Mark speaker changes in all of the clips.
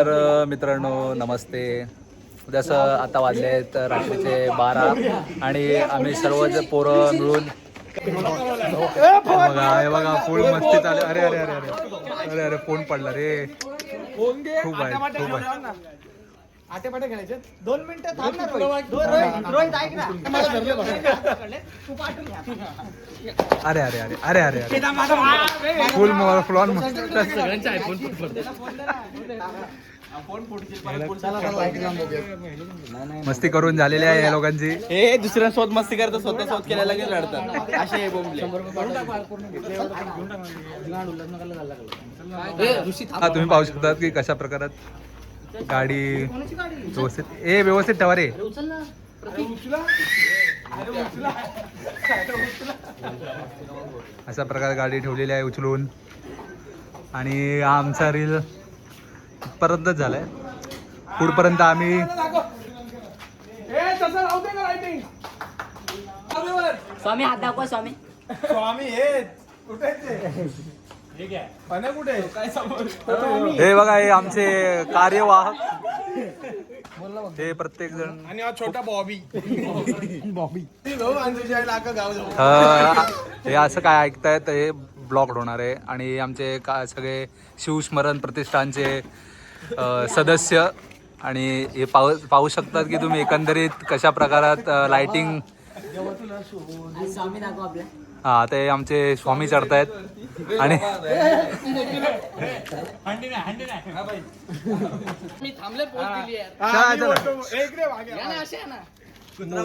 Speaker 1: तर मित्रांनो नमस्ते. जसं आता वाजले आहेत रात्रीचे बारा आणि आम्ही सर्वच पोरं मिळून बघा हे बघा फुल मस्ती चालू अरे अरे अरे अरे. अरे अरे फोन पडला रे. खूप आहे खूप आहे.
Speaker 2: आटेपाटे खेळायचे. दोन मिनिटं थांब ना रोहित. दो- रोहित रोहित ऐक ना. मला धरलं बघ. तू पाठवून घ्या.
Speaker 1: अरे अरे अरे. अरे अरे अरे फुल फ्लॉन मस्ती करून झालेली आहे या लोकांची.
Speaker 3: हे दुसऱ्यांसोबत मस्ती करतात स्वतः सोबत केल्याला लगेच लढतात असे हे
Speaker 1: हा तुम्ही पाहू शकता की कशा प्रकारात गाडी व्यवस्थित ए व्यवस्थित ठेवा रे. अशा प्रकारे गाडी ठेवलेली आहे उचलून. आणि आमचा रील इथपर्यंतच झालाय. पुढपर्यंत आम्ही
Speaker 4: स्वामी हात दाखवा स्वामी.
Speaker 3: स्वामी हे
Speaker 1: हे बघा हे आमचे कार्यवाहक. हे प्रत्येक जण.
Speaker 3: आणि हा छोटा बॉबी. बॉबी. लाका गाव जाऊ.
Speaker 1: अ, हे असं काय ऐकतायत हे ब्लॉक होणार आहे. आणि आमचे का सगळे शिवस्मरण प्रतिष्ठानचे सदस्य आणि हे पाहू पाहू शकतात की तुम्ही एकंदरीत कशा प्रकारात लाइटिंग
Speaker 4: स्वामी दाखवा आपल्या
Speaker 1: हा ते आमचे स्वामी चढतायत. आणि
Speaker 4: मी थांबले ना,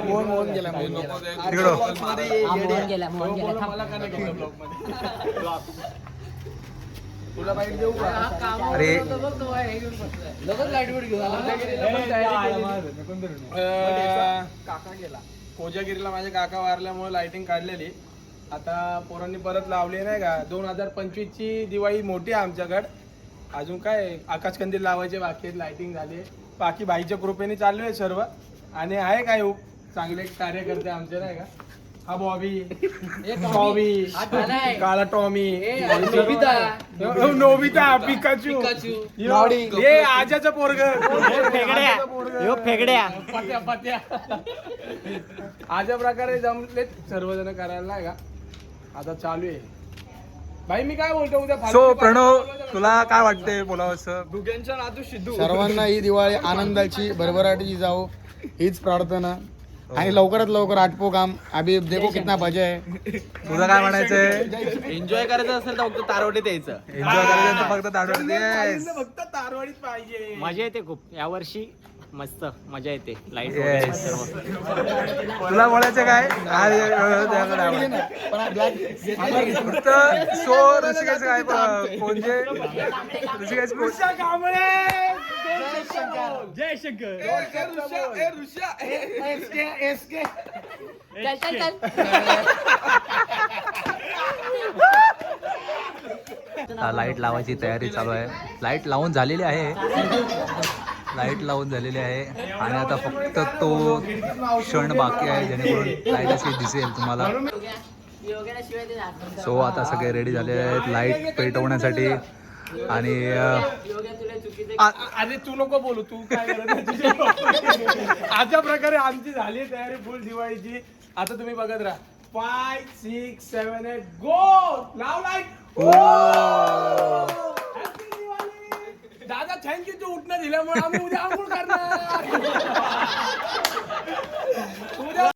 Speaker 3: मोहन मोहन गेला मोहन गेला.
Speaker 1: तिकडं.
Speaker 4: हा, मोहन गेला मोहन गेला. थांब.
Speaker 3: तुला बाईट देऊ का?
Speaker 1: अरे.
Speaker 3: काका गेला. कोजागिरीला माझे काका वारल्यामुळे लाइटिंग काढलेली. आता पोरांनी परत लावली नाही का? दोन हजार पंचवीस ची दिवाळी मोठी आहे आमच्याकडे. अजून काय आकाशकंदील लावायचे बाकी आहेत लाइटिंग झाली बाकी भाईच्या कृपेने चालू आहे सर्व. आणि आहे काय हो, चांगले कार्यकर्ते आमचे नाही का? हा बॉबी. बॉबी. काळा टॉमी.
Speaker 4: नोबिता.
Speaker 3: पिकाचू. हे आजाचं पोरग.
Speaker 2: फेगड्या.
Speaker 3: पत्या अशा प्रकारे जमले सर्वजण करायला नाही का? आता चालू आहे. भाई मी काय बोलतो उद्या फालतू
Speaker 1: सो. प्रणव तुला काय वाटते बोलावंसं?
Speaker 3: दुग्यांच्या नातू सिद्धू
Speaker 5: सर्वांना ही दिवाळी आनंदाची भरभराटीची जाओ हीच प्रार्थना. आणि लवकरात लवकर आटपो काम. अभि देखो कितना मजा आहे
Speaker 1: तुझं काय म्हणायचंय?
Speaker 3: एन्जॉय करायचं असेल तर फक्त तारवटे द्यायचं
Speaker 1: एन्जॉय करायचं तर फक्त ताडवड येस
Speaker 3: फक्त तारवाडीत पाहिजे.
Speaker 2: मजा येते खूप. यावर्षी मस्त मजा येते.
Speaker 1: लाइट तुला बोलायचं काय? फक्त सो ऋषिकेश काय कोणते? ऋषिकेश कोण?
Speaker 3: जय शंकर. जय शंकर
Speaker 4: चल चल चल.
Speaker 1: लाइट लावायची तयारी चालू आहे. लाइट लावून झालेली आहे. लाइट लावून झालेली आहे. आणि आता फक्त तो क्षण बाकी आहे जेणेकरून लाइट अशी दिसेल तुम्हाला. सो आता सगळे रेडी झालेले आहेत लाइट पेटवण्यासाठी. आणि
Speaker 3: अरे तू नको बोलू तू काय? अशा प्रकारे आमची झाली तयारी फुल दिवाळीची. आता तुम्ही बघत राहा. Five six seven eight go लाव लाइट बँकेचं उठणं दिल्यामुळे आम्ही उद्या आंघोळ करणार. उद्या